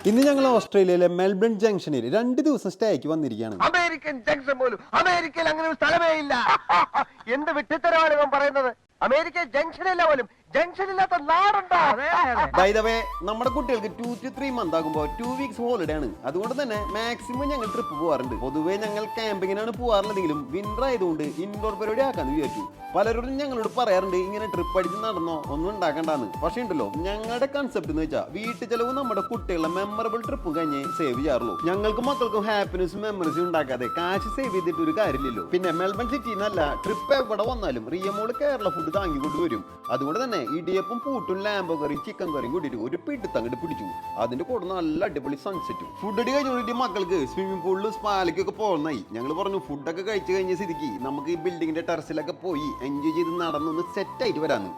ഇന്ന് ഞങ്ങൾ ഓസ്ട്രേലിയയിലെ മെൽബൺ ജംഗ്ഷനിൽ രണ്ട് ദിവസം സ്റ്റേക്ക് വന്നിരിക്കുകയാണ്. അമേരിക്കൻ ജംഗ്ഷൻ പോലും അമേരിക്കയിൽ അങ്ങനെ ഒരു സ്ഥലമേ ഇല്ല. എന്ത് വിട്ടിത്തരമാണ് ഇവൻ പറയുന്നത്? അമേരിക്കൻ ജംഗ്ഷനില്ല പോലും ജംഗ്ഷൻ ഇല്ലാത്ത നാടുണ്ടോ ബൈ ദ വേ നമ്മുടെ കുട്ടികൾക്ക് ടു ടു ത്രീ മന്ത് ആകുമ്പോൾ ടു വീക്സ് ഹോളിഡേ ആണ്. അതുകൊണ്ട് തന്നെ മാക്സിമം ഞങ്ങൾ ട്രിപ്പ് പോകാറുണ്ട് പൊതുവേ ഞങ്ങൾ ക്യാമ്പിങ്ങിനാണ് പോകാറുള്ളതെങ്കിലും വിന്റർ ആയതുകൊണ്ട് ഇൻഡോർ പരിപാടി ആക്കാന്ന് വിചാരിച്ചു. പലരോടും ഞങ്ങളോട് പറയാറുണ്ട് ഇങ്ങനെ ട്രിപ്പ് അടിച്ച് നടന്നോ? ഒന്നും ഉണ്ടാക്കണ്ടെന്ന്. പക്ഷേ ഉണ്ടല്ലോ ഞങ്ങളുടെ കൺസെപ്റ്റ് എന്ന് വെച്ചാൽ വീട്ടു ചെലവ് നമ്മുടെ കുട്ടികളുടെ മെമ്മറബിൾ ട്രിപ്പ് കഴിഞ്ഞ് സേവ് ചെയ്യാറുള്ളൂ. ഞങ്ങൾക്ക് മക്കൾക്കും ഹാപ്പിനെസ്സും മെമ്മറീസും ഉണ്ടാക്കാതെ കാശ് സേവ് ചെയ്തിട്ട് ഒരു കാര്യമില്ലല്ലോ. പിന്നെ മെൽബൺ സിറ്റിന്നല്ല ട്രിപ്പ് എവിടെ വന്നാലും റിയമോൾ കേരള ഫുഡ് താങ്ങിക്കൊണ്ട് കൊണ്ടുവരും അതുകൊണ്ട് തന്നെ ഇടിയപ്പം പൂട്ടും ലാമ്പോ കറി ചിക്കൻ കറിയും കൂട്ടിയിട്ട് ഒരു പിടുത്തം അങ്ങോട്ട് പിടിച്ചു. അതിന്റെ കൂടെ നല്ല അടിപൊളി സൺസെറ്റ് ഫുഡ് അടി കഴിഞ്ഞിട്ട് മക്കൾക്ക് സ്വിമ്മിംഗ് പൂളിലും സ്പാലിക്കൊക്കെ പോകുന്നായി ഞങ്ങൾ പറഞ്ഞു ഫുഡൊക്കെ കഴിച്ചു കഴിഞ്ഞ സ്ഥിതിക്ക് നമുക്ക് ഈ ബിൽഡിങ്ങിന്റെ ടെറസിലൊക്കെ പോയി എൻജോയ് ചെയ്ത് നടന്നൊന്ന് സെറ്റ് ആയിട്ട് വരാന്ന്.